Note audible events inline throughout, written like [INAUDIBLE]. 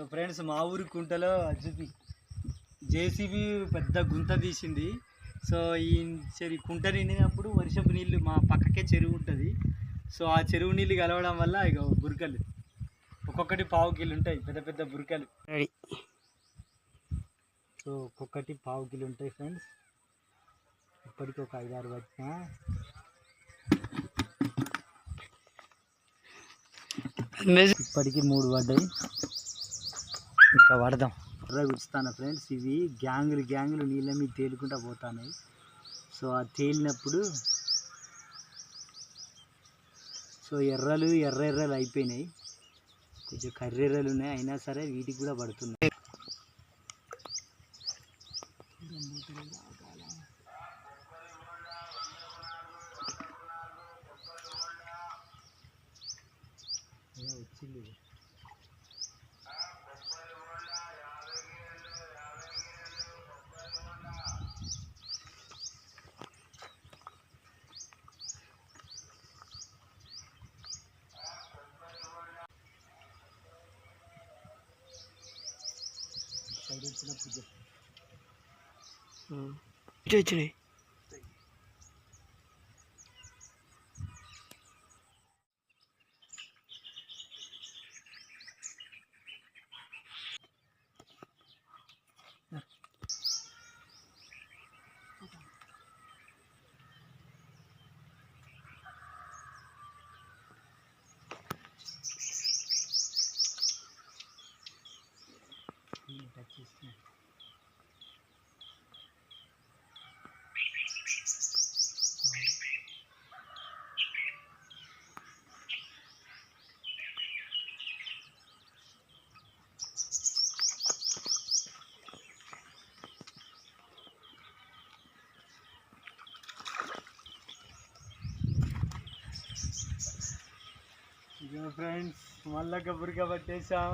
So friends మా ఊరి కుంటలో చూపి జేసీబీ పెద్ద గుంత తీసింది. సో ఈ చెరి కుంట నిండినప్పుడు వర్షపు నీళ్ళు మా పక్కకే చెరువు ఉంటుంది. సో ఆ చెరువు నీళ్ళు కలవడం వల్ల ఇక బురకలు ఒక్కొక్కటి పావు కిలో ఉంటాయి పెద్ద పెద్ద బురకలు. సో ఒక్కొక్కటి పావు కిలో ఉంటాయి ఫ్రెండ్స్ ఇప్పటికి ఒక ఐదారు వచ్చిన. ఇప్పటికి మూడు పడ్డాయి. ఇంకా పడదాం. ఎర్ర గుచ్చుతాను ఫ్రెండ్స్. ఇవి గ్యాంగులు గ్యాంగులు నీళ్ళ మీద తేలుకుంటా పోతున్నాయి. సో ఆ తేలినప్పుడు సో ఎర్రలు ఎర్ర ఎర్రలు అయిపోయినాయి. కొంచెం కర్రెర్రలు ఉన్నాయి. అయినా సరే వీటికి కూడా పడుతున్నాయి. సైడ్ వచ్చినప్పుడు చెప్పు. ఇటు వచ్చినాయి ఈ టచ్ చేస్తున్నా. ఇదిగో ఫ్రెండ్స్ మళ్ళా కబురిగా పట్టేసాం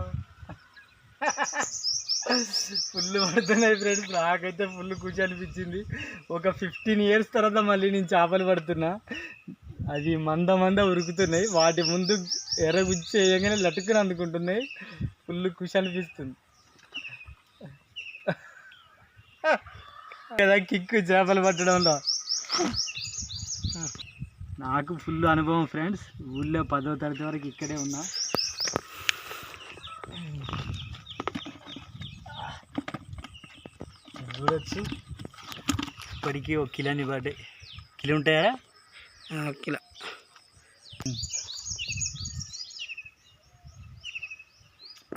ఫుల్ పడుతున్నాయి ఫ్రెండ్స్ నాకైతే ఫుల్ ఖుషి అనిపించింది. ఒక ఫిఫ్టీన్ ఇయర్స్ తర్వాత మళ్ళీ నేను చేపలు పడుతున్నా. అది మంద మంద ఉరుకుతున్నాయి. వాటి ముందు ఎర్ర గుచ్చి వేయగానే లటుకుని అందుకుంటున్నాయి. ఫుల్ ఖుషి అనిపిస్తుంది. కదా కిక్కు చేపలు పట్టడంలో. నాకు ఫుల్ అనుభవం ఫ్రెండ్స్ ఊళ్ళో పదో తరగతి వరకు ఇక్కడే ఉన్నా. చూడొచ్చు. ఇప్పటికీ ఒక కిలోని పడ్డాయి. కిలో ఉంటాయా? కిలో.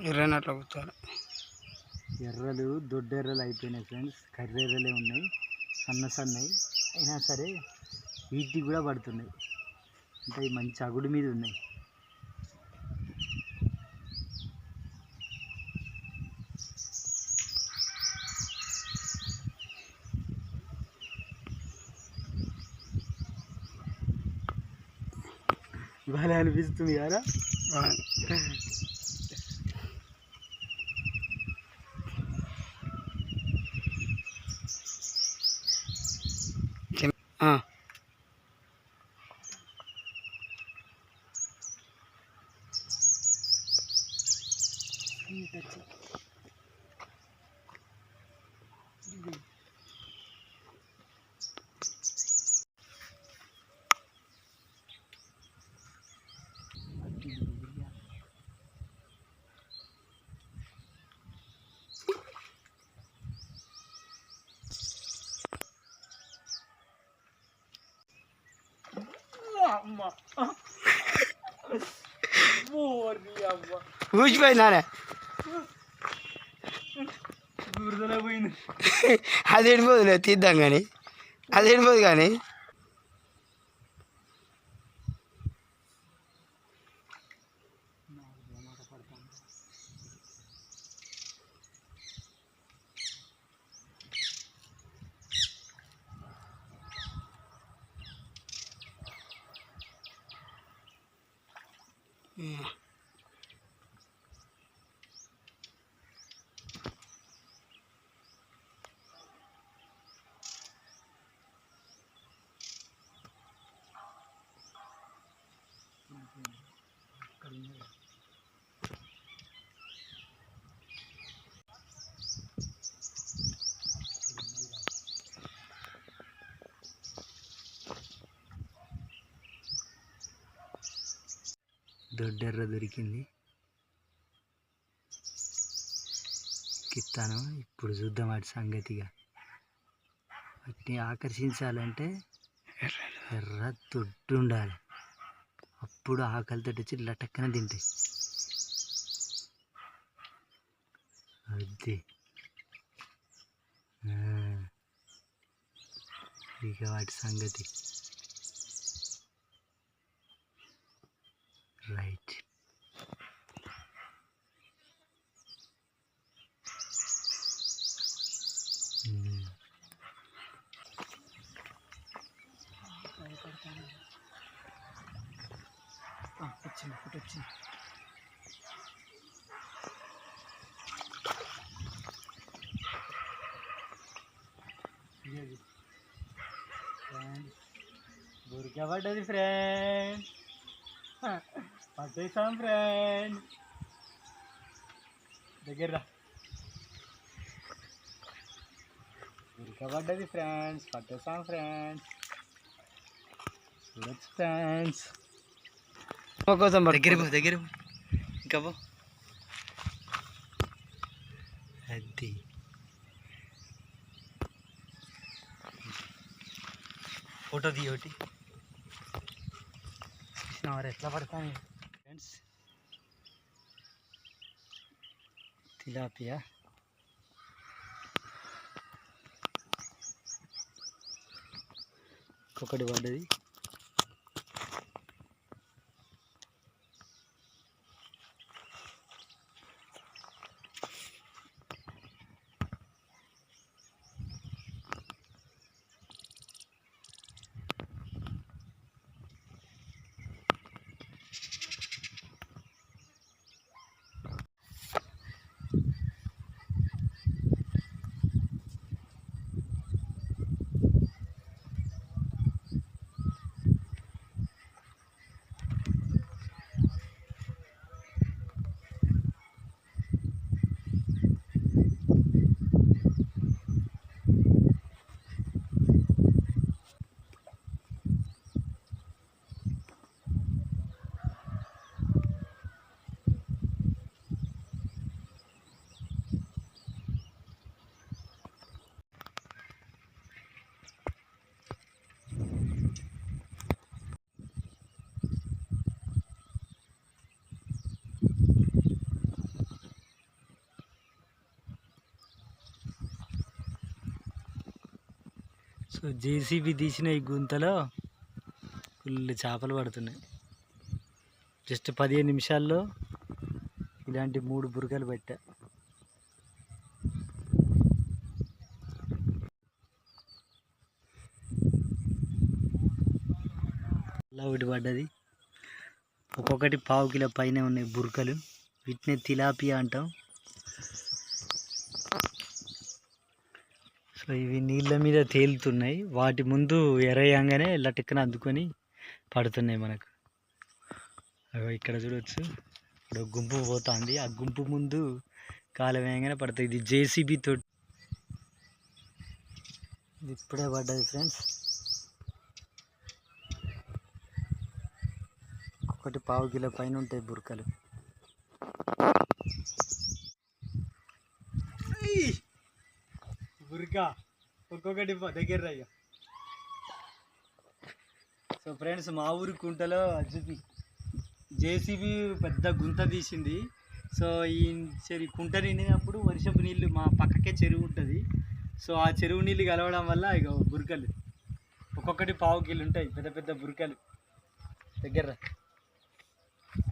ఇరవై అట్లా కూర్చోవాలి ఎర్రలు దొడ్డెర్రలు అయిపోయినాయి ఫ్రెండ్స్. కర్రెర్రలే ఉన్నాయి. సన్న సన్నవి అయినా సరే వీటికి కూడా పడుతున్నాయి. అంటే మంచి అగుడు మీద ఉన్నాయి. ఇవాళ అనిపిస్తుంది కదా పోయింది. [LAUGHS] అది ఎండిపోదులే తీద్దాం కానీ. అది ఎండిపోదు కానీ. దొడ్డెర్ర దొరికింది. కిత్తాను. ఇప్పుడు చూద్దాం వాటి సంగతిగా. వాటిని ఆకర్షించాలంటే ఎర్ర దొడ్డు ఉండాలి. అప్పుడు ఆకలితో వచ్చి లటక్కన తింటాయి. అది. ఇక వాటి సంగతి. వచ్చింది ఫోటో వచ్చింది. దొరికబడ్డది ఫ్రెండ్ పట్టేసాం ఫ్రెండ్. దగ్గర దొరికబడ్డది ఫ్రెండ్స్ పట్టేసాం ఫ్రెండ్స్. చూడొచ్చు ఫ్రెండ్స్. కోసం దగ్గర పో దగ్గర పో. ఇంకా పో. అది. ఫోటో తీ ఒకటి. చూసినావారు ఎట్లా పడతాను ఫ్రెండ్స్ తిలాపియా. ఒకటి పడ్డది. సో జేసీబీ తీసిన ఈ గుంతలో ఫుల్ చేపలు పడుతున్నాయి. జస్ట్ పదిహేను నిమిషాల్లో ఇలాంటి మూడు బురకలు పెట్టా. అలా ఒకటి పడ్డది. ఒక్కొక్కటి పావు కిలో పైన ఉన్నాయి బురకలు. వీటిని తిలాపియా అంటాం. సో ఇవి నీళ్ళ మీద తేలుతున్నాయి. వాటి ముందు ఎరయంగానే లటక్కన అందుకొని పడుతున్నాయి మనకు. అవి ఇక్కడ చూడొచ్చు. ఇప్పుడు గుంపు పోతుంది. ఆ గుంపు ముందు కాలం వేయంగానే పడుతుంది ఇది జేసీబీ తోటి. ఇది ఇప్పుడే పడ్డది ఫ్రెండ్స్. ఒకటి పావు కిలో పైన ఉంటాయి బురకలు. ఇంకా ఒక్కొక్కటి దగ్గర అయ్యా సో ఫ్రెండ్స్ మా ఊరి కుంటలో చూపి జేసీబీ పెద్ద గుంత తీసింది. సో ఈ చెరు కుంట నిండినప్పుడు వర్షపు నీళ్ళు మా పక్కకే చెరువు ఉంటుంది. సో ఆ చెరువు నీళ్ళు కలవడం వల్ల ఇక బురకలు ఒక్కొక్కటి పావు కిలో ఉంటాయి పెద్ద పెద్ద బురకలు. దగ్గర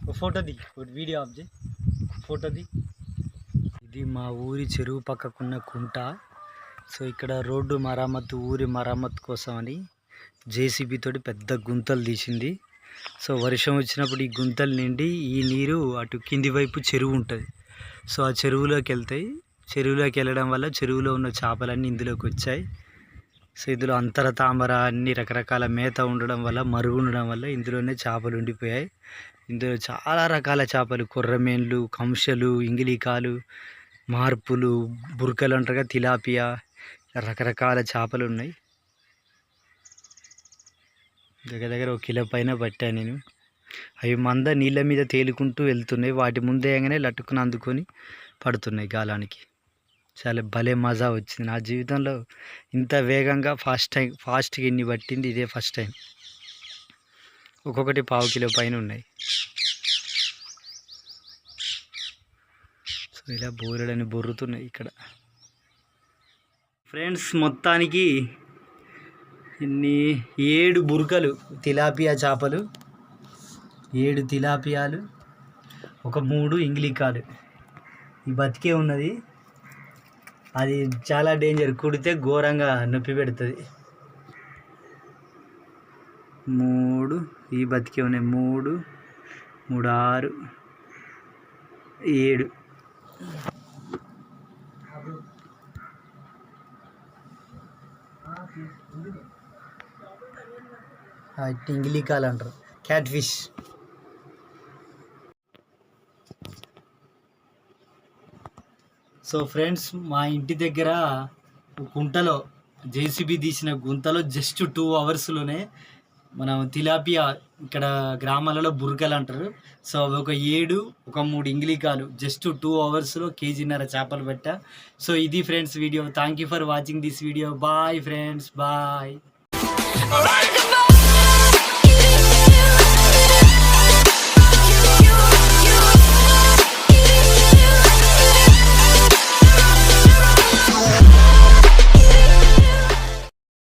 ఒక ఫోటో ది ఒక వీడియో ఆఫ్ చేయి ఫోటో ది. ఇది మా ఊరి చెరువు పక్కకున్న కుంట. సో ఇక్కడ రోడ్డు మరమ్మత్తు ఊరి మరమ్మత్తు కోసం అని జేసీబీ తోటి పెద్ద గుంతలు తీసింది. సో వర్షం వచ్చినప్పుడు ఈ గుంతలు నిండి ఈ నీరు అటు కింది వైపు చెరువు ఉంటుంది. సో ఆ చెరువులోకి వెళ్తాయి. చెరువులోకి వెళ్ళడం వల్ల చెరువులో ఉన్న చేపలన్నీ ఇందులోకి వచ్చాయి. సో ఇందులో అంతర తామర అన్ని రకరకాల మేత ఉండడం వల్ల మరుగు ఉండడం వల్ల ఇందులోనే చేపలు ఉండిపోయాయి. ఇందులో చాలా రకాల చేపలు కొర్రమేన్లు కంశలు ఇంగిలికాలు మార్పులు బురకలు అంటారుగా తిలాపియా రకరకాల చేపలు ఉన్నాయి. దగ్గర దగ్గర ఒక కిలో పైన పట్టాను నేను. అవి మంద నీళ్ళ మీద తేలుకుంటూ వెళ్తున్నాయి. వాటి ముందేగానే లట్టుకుని అందుకొని పడుతున్నాయి గాలానికి. చాలా భలే మజా వచ్చింది. నా జీవితంలో ఇంత వేగంగా ఫాస్ట్ టైం ఫాస్ట్గా ఇన్ని పట్టింది. ఇదే ఫస్ట్ టైం. ఒక్కొక్కటి పావు కిలో పైన ఉన్నాయి. సో ఇలా బోరెడని బొర్రుతున్నాయి ఇక్కడ. ఫ్రెండ్స్ మొత్తానికి ఇన్ని ఏడు బురకలు తిలాపియా చేపలు ఏడు తిలాపియాలు ఒక మూడు ఇంగ్లికాలు. ఈ బతికే ఉన్నది. అది చాలా డేంజర్. కుడితే ఘోరంగా నొప్పి పెడుతుంది. మూడు ఈ బతికే ఉన్నాయి. మూడు మూడు ఆరు ఏడు. ఇంగిలికాలు అంటారు. క్యాట్ ఫిష్ సో ఫ్రెండ్స్ మా ఇంటి దగ్గర గుంటలో జేసీబీ తీసిన గుంతలో జస్ట్ టూ అవర్స్లోనే మనం తిలాపియా ఇక్కడ గ్రామాలలో బుర్గలు అంటారు. సో అవి ఒక ఏడు ఒక మూడు ఇంగ్లీకాలు జస్ట్ టూ అవర్స్లో కేజీన్నర చేపలు పెట్టా. సో ఇది friends video thank you for watching this video bye friends bye